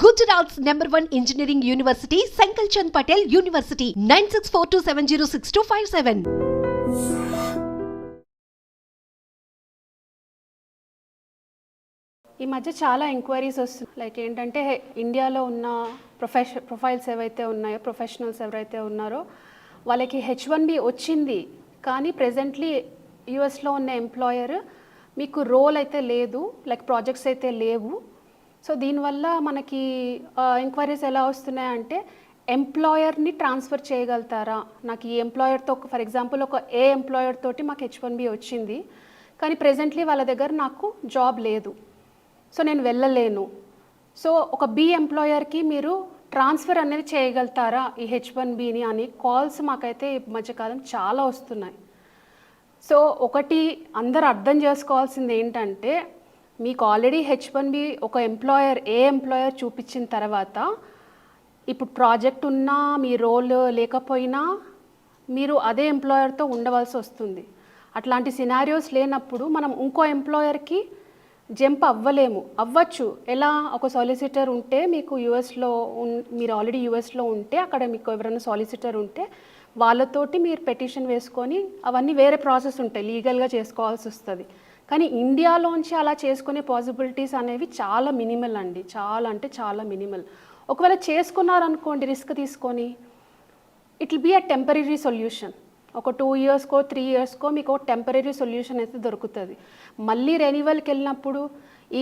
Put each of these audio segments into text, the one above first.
Gujarat's number one engineering university Sankal Chand Patel university nine six four two seven zero six two five seven ఈ మధ్య చాలా enquiries వస్తున్నాయి like ఏంటంటే ఇండియాలో ఉన్న ప్రొఫెష ప్రొఫైల్స్ ఏవైతే ఉన్నాయో ప్రొఫెషనల్స్ ఎవరైతే ఉన్నారో వాళ్ళకి హెచ్ వన్ బి వచ్చింది. కానీ ప్రెజెంట్లీ యూఎస్లో ఉన్న ఎంప్లాయర్ మీకు రోల్ అయితే లేదు లైక్ ప్రాజెక్ట్స్ అయితే లేవు. సో దీనివల్ల మనకి ఎంక్వైరీస్ ఎలా వస్తున్నాయంటే ఎంప్లాయర్ని ట్రాన్స్ఫర్ చేయగలుగుతారా? నాకు ఈ ఎంప్లాయర్తో ఫర్ ఎగ్జాంపుల్ ఒక ఏ ఎంప్లాయర్ తోటి మాకు హెచ్ వన్ బి వచ్చింది కానీ ప్రెజెంట్లీ వాళ్ళ దగ్గర నాకు జాబ్ లేదు. సో నేను వెళ్ళలేను. సో ఒక బి ఎంప్లాయర్కి మీరు ట్రాన్స్ఫర్ అనేది చేయగలుగుతారా ఈ హెచ్ వన్ బిని అని కాల్స్ మాకైతే ఈ మధ్యకాలం చాలా వస్తున్నాయి. సో ఒకటి అందరు అర్థం చేసుకోవాల్సింది ఏంటంటే మీకు ఆల్రెడీ హెచ్ వన్ బి ఒక ఎంప్లాయర్ ఏ ఎంప్లాయర్ చూపించిన తర్వాత ఇప్పుడు ప్రాజెక్ట్ ఉన్నా మీ రోల్ లేకపోయినా మీరు అదే ఎంప్లాయర్తో ఉండవలసి వస్తుంది. అట్లాంటి సినారియోస్ లేనప్పుడు మనం ఇంకో ఎంప్లాయర్కి జంప్ అవ్వలేము. అవ్వచ్చు. ఎలా? ఒక సాలిసిటర్ ఉంటే మీకు యూఎస్లో మీరు ఆల్రెడీ యూఎస్లో ఉంటే అక్కడ మీకు ఎవరైనా సాలిసిటర్ ఉంటే వాళ్ళతోటి మీరు పెటిషన్ వేసుకొని అవన్నీ వేరే ప్రాసెస్ ఉంటాయి. లీగల్గా చేసుకోవాల్సి వస్తుంది. కానీ ఇండియాలోంచి అలా చేసుకునే పాసిబిలిటీస్ అనేవి చాలా మినిమల్ అండి. చాలా అంటే చాలా మినిమల్ ఒకవేళ చేసుకున్నారనుకోండి రిస్క్ తీసుకొని it will be a temporary solution ఒక టూ ఇయర్స్కో త్రీ ఇయర్స్కో మీకు టెంపరీ సొల్యూషన్ అయితే దొరుకుతుంది. మళ్ళీ రెన్యువల్కి వెళ్ళినప్పుడు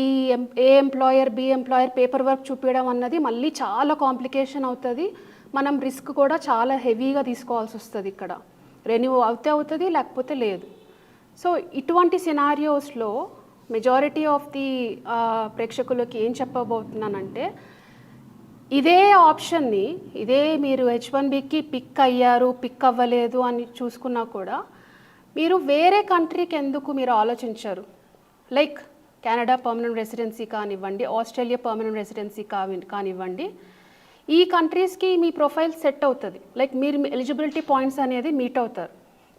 ఈ ఎం A employer B employer paper work చూపించడం అన్నది మళ్ళీ చాలా కాంప్లికేషన్ అవుతుంది. మనం రిస్క్ కూడా చాలా హెవీగా తీసుకోవాల్సి వస్తుంది ఇక్కడ. రెన్యూ అవుతే అవుతుంది లేకపోతే లేదు. సో ఇటువంటి సినారియోస్లో మెజారిటీ ఆఫ్ ది ప్రేక్షకులకి ఏం చెప్పబోతున్నానంటే ఇదే ఆప్షన్ని ఇదే మీరు హెచ్ వన్ బికి పిక్ అయ్యారు పిక్ అవ్వలేదు అని చూసుకున్నా కూడా మీరు వేరే కంట్రీకి ఎందుకు మీరు ఆలోచించరు? లైక్ కెనడా పర్మనెంట్ రెసిడెన్సీ కానివ్వండి ఆస్ట్రేలియా పర్మనెంట్ రెసిడెన్సీ కావి కానివ్వండి ఈ కంట్రీస్కి మీ ప్రొఫైల్ సెట్ అవుతుంది. లైక్ మీరు ఎలిజిబిలిటీ పాయింట్స్ అనేది మీట్ అవుతారు.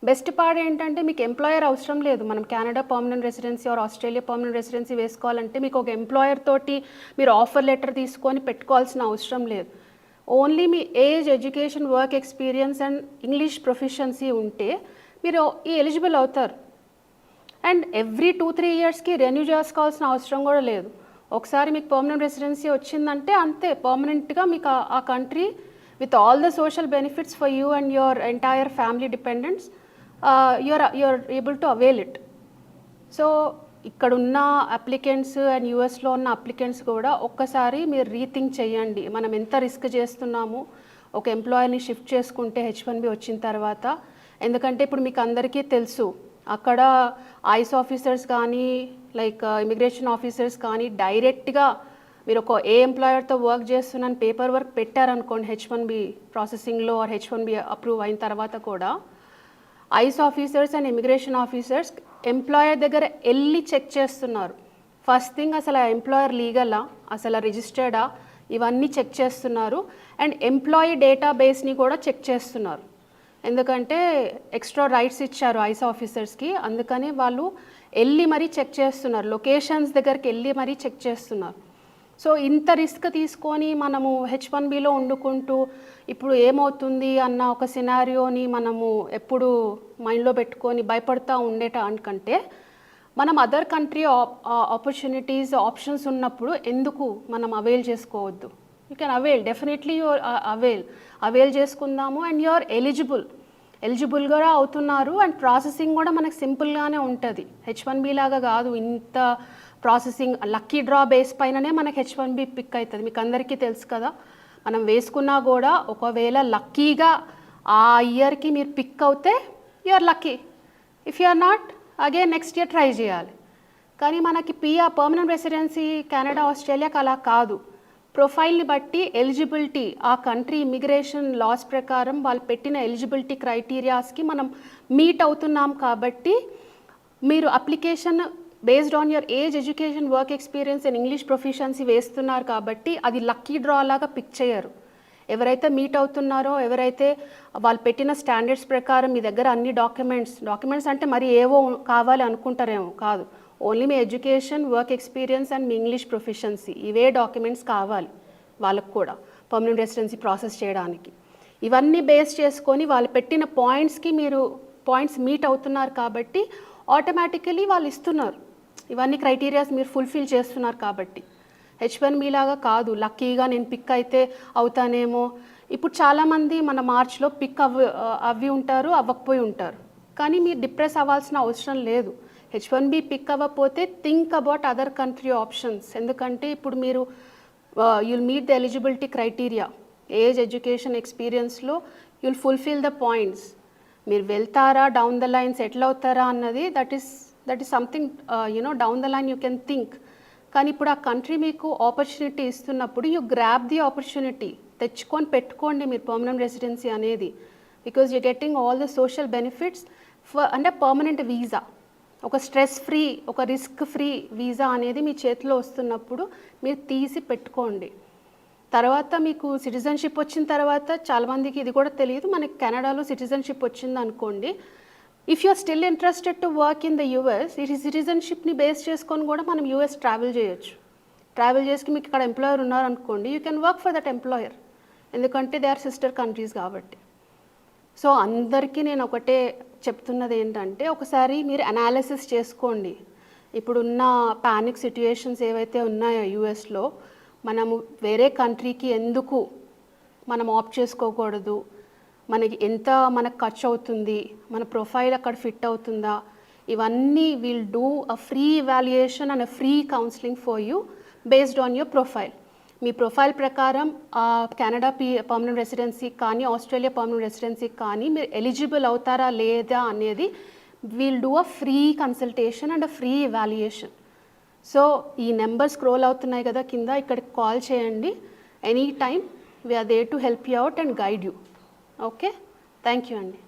బెస్ట్ పార్ట్ ఏంటంటే మీకు ఎంప్లాయర్ అవసరం లేదు. మనం Canada permanent residency or Australia permanent residency వేసుకోవాలంటే మీకు ఒక ఎంప్లాయర్ తోటి మీరు ఆఫర్ లెటర్ తీసుకొని పెట్టుకోవాల్సిన అవసరం లేదు. Only me age education work experience and English proficiency ఉంటే మీరు ఈ ఎలిజిబుల్ అవుతారు. అండ్ ఎవ్రీ టూ త్రీ ఇయర్స్కి రెన్యూ చేసుకోవాల్సిన అవసరం కూడా లేదు. ఒకసారి మీకు పర్మనెంట్ రెసిడెన్సీ వచ్చిందంటే అంతే పర్మనెంట్గా మీకు ఆ- country with all the social benefits for you and your entire family dependents you're you're able to avail it so ఇక్కడున్న అప్లికెంట్స్ అండ్ యూఎస్లో ఉన్న అప్లికెంట్స్ కూడా ఒక్కసారి మీరు రీథింక్ చేయండి. మనం ఎంత రిస్క్ చేస్తున్నాము? ఒక ఎంప్లాయర్ని షిఫ్ట్ చేసుకుంటే హెచ్ వన్ బి వచ్చిన తర్వాత ఎందుకంటే ఇప్పుడు మీకు అందరికీ తెలుసు అక్కడ ఐస్ ఆఫీసర్స్ కానీ లైక్ ఇమిగ్రేషన్ ఆఫీసర్స్ కానీ డైరెక్ట్గా మీరు ఒక ఏ ఎంప్లాయర్తో వర్క్ చేస్తున్నాను పేపర్ వర్క్ పెట్టారనుకోండి H one B ప్రాసెసింగ్లో or H one B approve అయిన తర్వాత కూడా ICE officers and immigration officers employer దగ్గర వెళ్ళి చెక్ చేస్తున్నారు. ఫస్ట్ థింగ్ అసలు ఆ ఎంప్లాయర్ లీగలా? అసలు రిజిస్టర్డా? ఇవన్నీ చెక్ చేస్తున్నారు. అండ్ ఎంప్లాయీ డేటాబేస్ని కూడా చెక్ చేస్తున్నారు. ఎందుకంటే ఎక్స్ట్రా రైట్స్ ఇచ్చారు ఐస్ ఆఫీసర్స్కి. అందుకని వాళ్ళు వెళ్ళి మరీ చెక్ చేస్తున్నారు. లొకేషన్స్ దగ్గరికి వెళ్ళి మరీ చెక్ చేస్తున్నారు. సో ఇంత రిస్క్ తీసుకొని మనము హెచ్ వన్ బిలో వండుకుంటూ ఇప్పుడు ఏమవుతుంది అన్న ఒక సినారియోని మనము ఎప్పుడు మైండ్లో పెట్టుకొని భయపడతా ఉండేట అనుకంటే మనం అదర్ కంట్రీ ఆపర్చునిటీస్ ఆప్షన్స్ ఉన్నప్పుడు ఎందుకు మనం అవైల్ చేసుకోవద్దు? You can avail definitely your avail avail చేసుకుందాము అండ్ యూఆర్ ఎలిజిబుల్ ఎలిజిబుల్ కూడా అవుతున్నారు అండ్ ప్రాసెసింగ్ కూడా మనకు సింపుల్గానే ఉంటుంది. హెచ్ వన్ బి లాగా కాదు ఇంత ప్రాసెసింగ్ లక్కీ డ్రా బేస్ పైననే మనకి హెచ్ వన్ బి పిక్ అవుతుంది మీకు అందరికీ తెలుసు కదా మనం వేసుకున్నా కూడా ఒకవేళ లక్కీగా ఆ ఇయర్కి మీరు పిక్ అవుతే you're lucky if you are not again next year try చేయాలి. కానీ మనకి పిఆర్ పర్మనెంట్ రెసిడెన్సీ కెనడా ఆస్ట్రేలియాకి అలా కాదు. ప్రొఫైల్ని బట్టి ఎలిజిబిలిటీ ఆ కంట్రీ ఇమిగ్రేషన్ లాస్ ప్రకారం వాళ్ళు పెట్టిన ఎలిజిబిలిటీ క్రైటీరియాస్కి మనం మీట్ అవుతున్నాం కాబట్టి మీరు application based on your age education work experience and English proficiency వేస్తున్నారు కాబట్టి అది లక్కీ డ్రా లాగా పిక్ చేయరు. ఎవరైతే మీట్ అవుతున్నారో ఎవరైతే వాళ్ళు పెట్టిన స్టాండర్డ్స్ ప్రకారం మీ దగ్గర అన్ని డాక్యుమెంట్స్ డాక్యుమెంట్స్ అంటే మరి ఏవో కావాలి అనుకుంటారేమో కాదు. ఓన్లీ మీ ఎడ్యుకేషన్ వర్క్ ఎక్స్పీరియన్స్ అండ్ మీ ఇంగ్లీష్ ప్రొఫిషియన్సీ ఇవే డాక్యుమెంట్స్ కావాలి వాళ్ళకు కూడా పర్మనెంట్ రెసిడెన్సీ ప్రాసెస్ చేయడానికి. ఇవన్నీ బేస్ చేసుకొని వాళ్ళు పెట్టిన పాయింట్స్కి మీరు పాయింట్స్ మీట్ అవుతున్నారు కాబట్టి ఆటోమేటికలీ వాళ్ళు ఇస్తున్నారు. ఇవన్నీ క్రైటీరియాస్ మీరు ఫుల్ఫిల్ చేస్తున్నారు కాబట్టి. హెచ్ వన్ మీలాగా కాదు. లక్కీగా నేను పిక్ అయితే అవుతానేమో. ఇప్పుడు చాలామంది మన మార్చ్లో పిక్ అవ్ అవ్వి ఉంటారు అవ్వకపోయి ఉంటారు. కానీ మీరు డిప్రెస్ అవ్వాల్సిన అవసరం లేదు. హెచ్ వన్ బి పిక్ అవ్వకపోతే think about other country options ఎందుకంటే ఇప్పుడు మీరు you'll meet the eligibility criteria age education ఎక్స్పీరియన్స్లో you'll fulfil the points మీరు వెళ్తారా డౌన్ ద లైన్ సెటిల్ అవుతారా అన్నది that is that is something you know down the line you can think కానీ ఇప్పుడు ఆ కంట్రీ మీకు ఆపర్చునిటీ ఇస్తున్నప్పుడు యూ గ్రాప్ ది ఆపర్చునిటీ తెచ్చుకొని పెట్టుకోండి మీరు పర్మనెంట్ రెసిడెన్సీ అనేది. Because you getting all the social benefits for అంటే పర్మనెంట్ వీసా ఒక స్ట్రెస్ ఫ్రీ ఒక రిస్క్ ఫ్రీ వీసా అనేది మీ చేతిలో వస్తున్నప్పుడు మీరు తీసి పెట్టుకోండి. తర్వాత మీకు సిటిజన్షిప్ వచ్చిన తర్వాత చాలామందికి ఇది కూడా తెలియదు. మనకి కెనడాలో సిటిజన్షిప్ వచ్చింది అనుకోండి if you're still interested to work in the US ఈ సిటిజన్షిప్ని బేస్ చేసుకొని కూడా మనం యూఎస్ ట్రావెల్ చేయొచ్చు. ట్రావెల్ చేసి మీకు ఇక్కడ ఎంప్లాయర్ ఉన్నారనుకోండి you can work for that employer ఎందుకంటే దే ఆర్ సిస్టర్ కంట్రీస్ కాబట్టి. సో అందరికీ నేను ఒకటే చెప్తున్నది ఏంటంటే ఒకసారి మీరు అనాలిసిస్ చేసుకోండి. ఇప్పుడున్న పానిక్ సిట్యుయేషన్స్ ఏవైతే ఉన్నాయో యూఎస్లో మనము వేరే కంట్రీకి ఎందుకు మనం ఆప్ట్ చేసుకోకూడదు? మనకి ఎంత మనకు ఖర్చు అవుతుంది మన ప్రొఫైల్ అక్కడ ఫిట్ అవుతుందా ఇవన్నీ will do a free evaluation and a free counselling for you based on your profile me profile ప్రకారం ఆ కెనడా పీ పర్మనెంట్ రెసిడెన్సీ కానీ ఆస్ట్రేలియా పర్మనెంట్ రెసిడెన్సీ కానీ మీరు ఎలిజిబుల్ అవుతారా లేదా అనేది will do a free consultation and a free evaluation so ఈ number scroll అవుతున్నాయి కదా కింద ఇక్కడికి కాల్ చేయండి. Any time we're there to help you out and guide you okay? Thank you అండి.